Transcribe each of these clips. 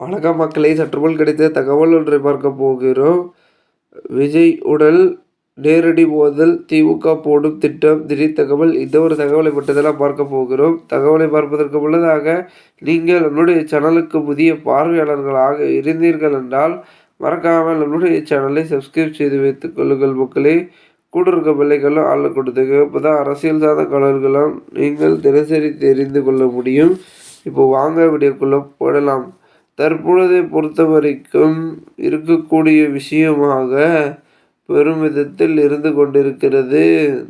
வணக்கம் மக்களை சற்றுமுன் கிடைத்த தகவல் ஒன்றை பார்க்க போகிறோம். விஜய் உடல் நேரடி மோதல் திமுக போடும் திட்டம் திடீர் தகவல் இந்த ஒரு தகவலை மட்டும்தான் பார்க்க போகிறோம். தகவலை பார்ப்பதற்கு முன்னதாக நீங்கள் நம்முடைய சேனலுக்கு புதிய பார்வையாளர்களாக இருந்தீர்கள் என்றால் மறக்காமல் நம்முடைய சேனலை சப்ஸ்கிரைப் செய்து வைத்துக் கொள்ளுங்கள் மக்களே. கூட இருக்க பிள்ளைகளும் ஆள் கொடுத்துங்க. இப்போ தான் அரசியல் சார்ந்த கலர்களும் நீங்கள் தினசரி தெரிந்து கொள்ள முடியும். இப்போ வாங்க வீடியோக்குள்ளே போடலாம் தற்பொழுதை பொறுத்த வரைக்கும் இருக்கக்கூடிய விஷயமாக பெரும் விதத்தில் இருந்து கொண்டிருக்கிறது.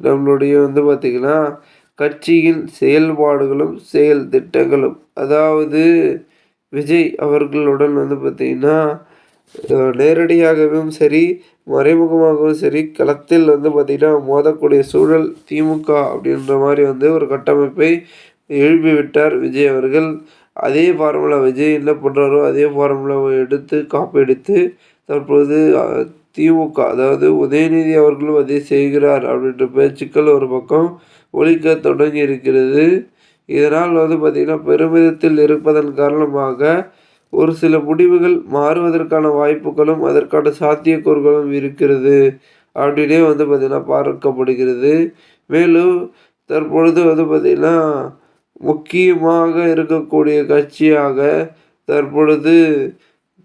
நம்மளுடைய வந்து பார்த்திங்கன்னா கட்சியின் செயல்பாடுகளும் செயல் திட்டங்களும். அதாவது விஜய் அவர்களுடன் வந்து பார்த்திங்கன்னா நேரடியாகவும் சரி மறைமுகமாகவும் சரி களத்தில் வந்து பார்த்திங்கன்னா மோதக்கூடிய சூழல் திமுக அப்படின்ற மாதிரி வந்து ஒரு கட்டமைப்பை எழுப்பிவிட்டார் விஜய் அவர்கள். அதே ஃபார்முலா விஜய் என்ன பண்ணுறாரோ அதே ஃபார்முலாவை எடுத்து காப்பி எடுத்து தற்போது திமுக அதாவது உதயநிதி அவர்களும் அதே செய்கிறார் அப்படின்ற பேச்சுக்கள் ஒரு பக்கம் ஒழிக்க தொடங்கி இருக்கிறது. இதனால் வந்து பார்த்திங்கன்னா பெருமிதத்தில் இருப்பதன் காரணமாக ஒரு சில முடிவுகள் மாறுவதற்கான வாய்ப்புகளும் அதற்கான சாத்தியக்கூறுகளும் இருக்கிறது அப்படின்னே வந்து பார்த்திங்கன்னா பார்க்கப்படுகிறது. மேலும் தற்பொழுது வந்து பார்த்திங்கன்னா முக்கியமாக இருக்கக்கூடிய கட்சியாக தற்பொழுது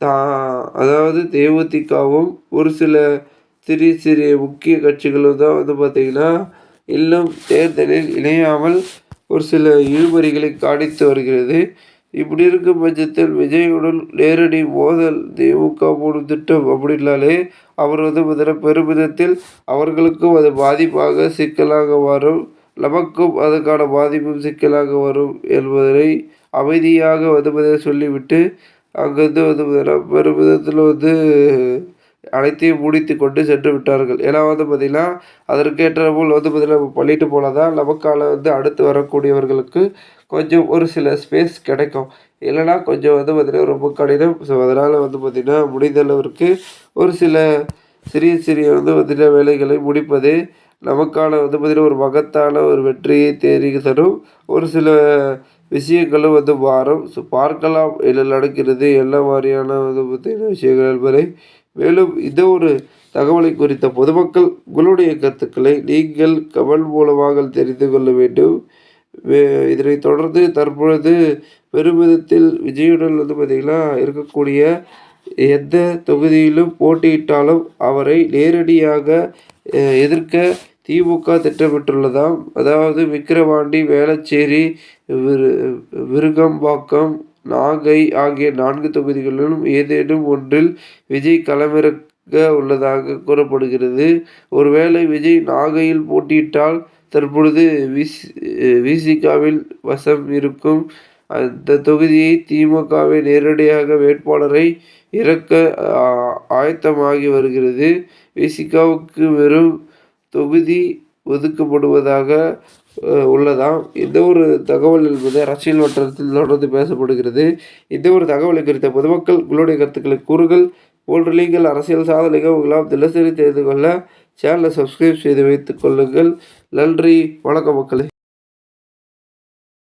தா அதாவது தேமுதிகவும் ஒரு சில சிறிய சிறிய முக்கிய கட்சிகளும் தான் வந்து பார்த்திங்கன்னா இன்னும் தேர்தலில் இணையாமல் ஒரு சில இழுபறிகளை காணித்து வருகிறது. இப்படி இருக்கும் பட்சத்தில் விஜயுடன் நேரடி மோதல் திமுக போடும் திட்டம் அப்படின்னாலே அவர் வந்து பார்த்தீங்கன்னா பெருமிதத்தில் அவர்களுக்கும் அது பாதிப்பாக சிக்கலாக வரும் நமக்கும் அதற்கான பாதிப்பும் சிக்கலாக வரும் என்பதனை அமைதியாக வந்து சொல்லிவிட்டு அங்கேருந்து வந்து பெரும் விதத்தில் வந்து அனைத்தையும் முடித்து கொண்டு சென்று விட்டார்கள். ஏன்னா வந்து பார்த்திங்கன்னா அதற்கேற்ற போல் வந்து பார்த்திங்கன்னா பண்ணிட்டு போனால் தான் நமக்கால வந்து அடுத்து வரக்கூடியவர்களுக்கு கொஞ்சம் ஒரு சில ஸ்பேஸ் கிடைக்கும். இல்லைனா கொஞ்சம் வந்து பார்த்திங்கன்னா ரொம்ப கடினம். ஸோ அதனால் வந்து பார்த்திங்கன்னா முடிந்த அளவிற்கு ஒரு சில சிறிய சிறிய வந்து பார்த்திங்கன்னா வேலைகளை முடிப்பது நமக்கான வந்து பார்த்திங்கன்னா ஒரு மகத்தான ஒரு வெற்றியை தேடி தரும் ஒரு சில விஷயங்களும் வந்து மாறும். ஸோ பார்க்கலாம் என்ன நடக்கிறது எல்லா மாதிரியான வந்து பார்த்திங்கன்னா விஷயங்கள் என்பதை. மேலும் இந்த ஒரு தகவலை குறித்த பொதுமக்கள் உங்களுடைய கருத்துக்களை நீங்கள் கமல் மூலமாக தெரிந்து கொள்ள வேண்டும். இதனை தொடர்ந்து தற்பொழுது பெருமிதத்தில் விஜயுடன் வந்து பார்த்திங்கன்னா இருக்கக்கூடிய எந்த தொகுதியிலும் போட்டியிட்டாலும் அவரை நேரடியாக எதிர்க்க திமுக திட்டமிட்டுள்ளதாம். அதாவது விக்கிரவாண்டி வேளச்சேரி விரு விருகம்பாக்கம் நாகை ஆகிய நான்கு தொகுதிகளிலும் ஏதேனும் ஒன்றில் விஜய் களமிறக்க உள்ளதாக கூறப்படுகிறது. ஒருவேளை விஜய் நாகையில் போட்டியிட்டால் தற்பொழுது விசி விசிகாவில் வசம் இருக்கும். அந்த தொகுதியை திமுகவை நேரடியாக வேட்பாளரை இறக்க ஆயத்தமாகி வருகிறது. விசிகாவுக்கு வெறும் தொகுதி ஒதுக்கப்படுவதாக உள்ளதாம். இந்த ஒரு தகவல் என்பது அரசியல் வட்டாரத்தில் தொடர்ந்து பேசப்படுகிறது. இந்த ஒரு தகவலை குறித்த பொதுமக்கள் உங்களுடைய கருத்துக்களை கூறுகள் போன்ற நீங்கள் அரசியல் சாதனை நிகழ்வுகளாம் தினசரி தெரிந்து கொள்ள சேனலை சப்ஸ்கிரைப் செய்து வைத்துக் கொள்ளுங்கள். நன்றி. வணக்கம் மக்களே.